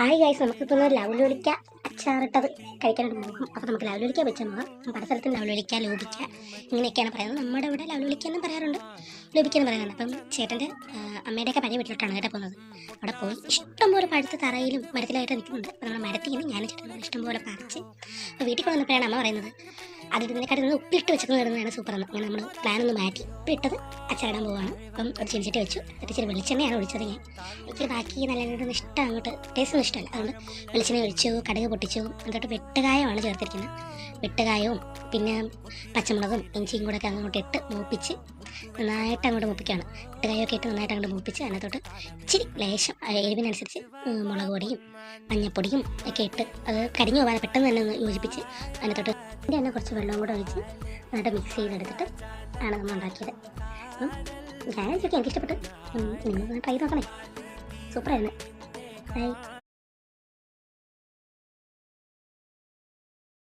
Hi guys നമുക്ക് ഇപ്പോൾ ലവ്ലോലിക്ക അച്ചാറിട്ടത് കഴിക്കാനായിട്ട് നോക്കും അപ്പോൾ നമുക്ക് ലവ്ലോലിക്ക വെച്ചാൽ നോക്കാം. പല സ്ഥലത്തും ലവ്ലോലിക്ക ലോപിക്ക ഇങ്ങനെയൊക്കെയാണ് പറയുന്നത്. നമ്മുടെ ഇവിടെ ലവ്ലോലിക്ക എന്നും പറയാറുണ്ട്. ലോപിക്ക എന്ന് പറയുന്നുണ്ട്. അപ്പം ചേട്ടന്റെ അമ്മയുടെയൊക്കെ പഴയ വീട്ടിലോട്ടാണ് കേട്ടോ പോകുന്നത്. അവിടെ പോയി ഇഷ്ടംപോലെ പഴുത്ത തറയിലും മരത്തിലായിട്ട് നിൽക്കുന്നുണ്ട്. അപ്പോൾ നമ്മുടെ മരത്തിൽ നിന്ന് ഞാൻ ചേട്ടൻ ഇഷ്ടംപോലെ പറിച്ച് വീട്ടിൽ കൊണ്ടുവന്നപ്പോഴാണ് അമ്മ പറയുന്നത്. അതിനേക്കാട്ടി നിന്ന് ഉപ്പിട്ട് വെച്ചിരുന്നതാണ് സൂപ്പർ എന്ന് അങ്ങനെ നമ്മൾ പ്ലാൻ ഒന്ന് മാറ്റി. ഉപ്പിട്ടത് അച്ചാടാൻ പോവാണ്. അപ്പം ഒരു ചെഞ്ചിട്ട് വെച്ചു. ഇച്ചിരി വെളിച്ചെണ്ണയാണ് ഒഴിച്ചത് ഞാൻ. എനിക്ക് ബാക്കി നല്ല ഇഷ്ടം അങ്ങോട്ട് ടേസ്റ്റ് ഒന്നും ഇഷ്ടമല്ല. അതുകൊണ്ട് വെളിച്ചെണ്ണ ഒഴിച്ചു കടുക് പൊട്ടിച്ചു എന്നിട്ട് വെട്ടുകായമാണ് ചേർത്തിരിക്കുന്നത്. വെട്ടുകായവും പിന്നെ പച്ചമുളകും ഇഞ്ചിയും കൂടെ ഒക്കെ അങ്ങോട്ട് ഇട്ട് മൂപ്പിച്ച് നന്നായിട്ട് അങ്ങോട്ട് മൂപ്പിക്കുകയാണ്. വെട്ടുകായൊക്കെ ഇട്ട് നന്നായിട്ട് അങ്ങോട്ട് മൂപ്പിച്ച് അതിനകത്തോട്ട് ഇച്ചിരി ലേശം എരിവിനനുസരിച്ച് മുളക് പൊടിയും മഞ്ഞപ്പൊടിയും ഒക്കെ ഇട്ട് അത് കരിഞ്ഞു പോകാതെ പെട്ടെന്ന് തന്നെ ഒന്ന് യോജിപ്പിച്ച് അതിനകത്തോട്ട് ഇതിന്റെ തന്നെ കുറച്ച് വെള്ളവും കൂടെ ഒഴിച്ച് നന്നായിട്ട് മിക്സ് ചെയ്തെടുത്തിട്ട് ആണ് നമ്മൾ ഉണ്ടാക്കിയത്. അപ്പം ഞാൻ ചോദിക്കാം എനിക്കിഷ്ടപ്പെട്ട് നിങ്ങൾ ട്രൈ നോക്കണേ. സൂപ്പറായിരുന്നു. ബൈ